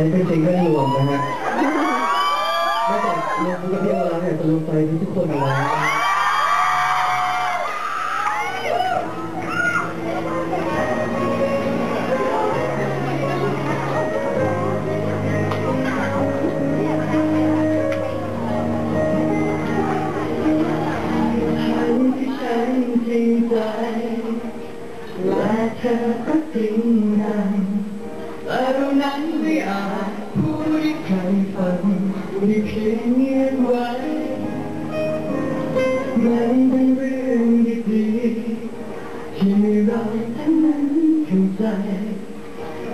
อันเป็นซิงเกิลรวมนะฮะไม่แต่รวมกับพี่โอแล้วเนี่ยจะรวมใจทุกคนเอาไว้และเธอก็จริงใจแต่เรานั้นไม่อาจ ได้เพียงเงียบไว้มันเป็นเรื่องดีๆที่เราทั้งนั้นเข้าใจ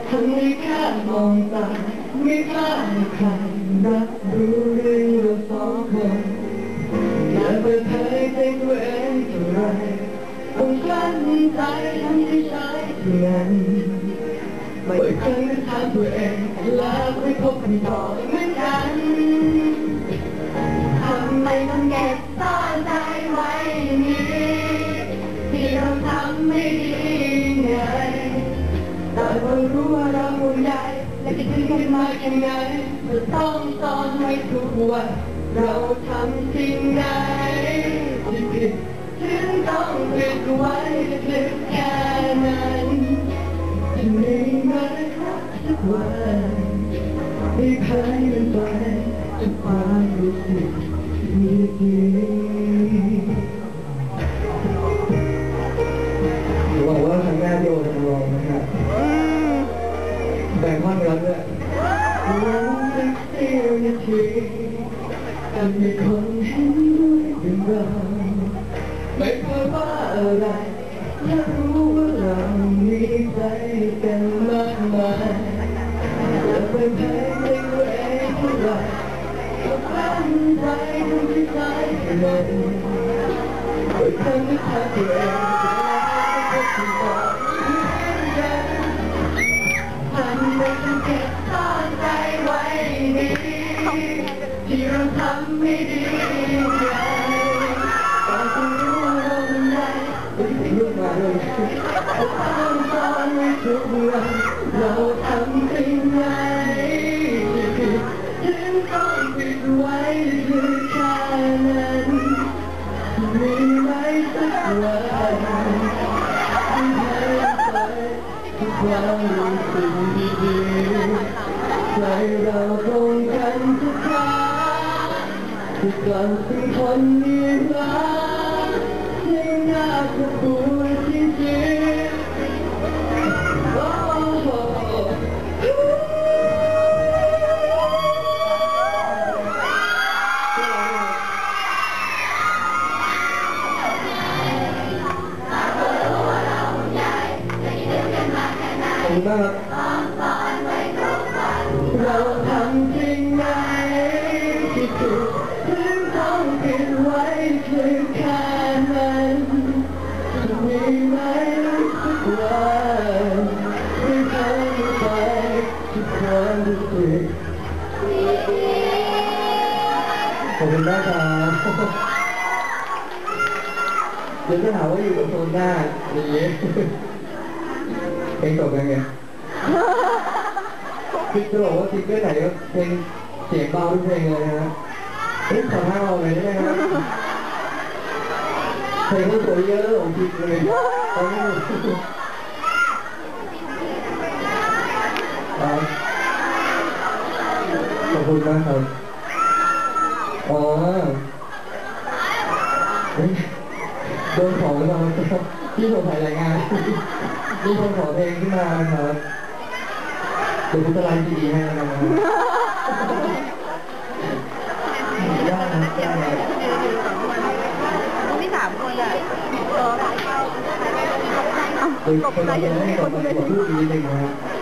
ทั้งไม่แค่มองตาไม่กล้าให้ใครรับรู้เรื่องเราสองคนอยาเปิดเผยใจตัวเองเท่าไรต้องกลั้นใจทำให้ใช้เท่านั้นบ่อยครั้งก็ถามตัวเองแล้วไม่พบคำตอบ ยังไงจะต้องซ่อนไว้ทุกวันเราทำสิ่งไหนที่ผิดถึงต้องปิดไว้ลึกๆแค่นั้นจะมีไหมครับสักวันให้พายมันไปทุกความรู้สึกที่ดีหวังว่าครั้งหน้าพี่โอจะมาลองนะครับแบ่งห้องรับด้วยรู้สักเสี้ยวนาทีจะมีคนเห็นด้วยเป็นเรา ไม่เคยว่าอะไรแค่รู้ว่าเรามีใจกันมากมายจะไปแพ้ในตัวเท่าไหร่ก็ตั้งใจทำให้ใจให้มันโดยครั้ที่ทำตัวเอง ทุกครู้สึกดีๆใจเราตรงกันทุกครั้งที่กลับเป็นคนมีรักยิ่งน่าจะปวด ครับเราทำจริงไหมที่ถูกถึงต้องปิดไว้คือแค่นั้นจะมีไหมสักวันที่เธอไปทุกความรู้สึกขอบคุณมากครับเดี๋ยวจะหาว่าอยู่กับโซนหน้าอย่างนี้เพลงจบยังไง คือจะบอกว่าซิงเกิลไหนก็เพลงเสียงเบาทุกเพลงเลยนะฮะเฮ้ยขอท่าเราเลยได้ไหมครับเพลงก็สวยเยอะหลงผิดเลยเอาไม่ถูกครับขอบคุณมากครับอ๋อเฮ้ยโดนของแล้วครับที่ส่งถ่ายรายงานมีคนขอเพลงขึ้นมานะครับ เดี๋ยวผมจะไลน์ดีๆให้นะครับได้นะได้นะไม่สามคนอะเออเดี๋ยวคนเราจะให้ก่อนมาขอรูปนี้หนึ่งนะครับ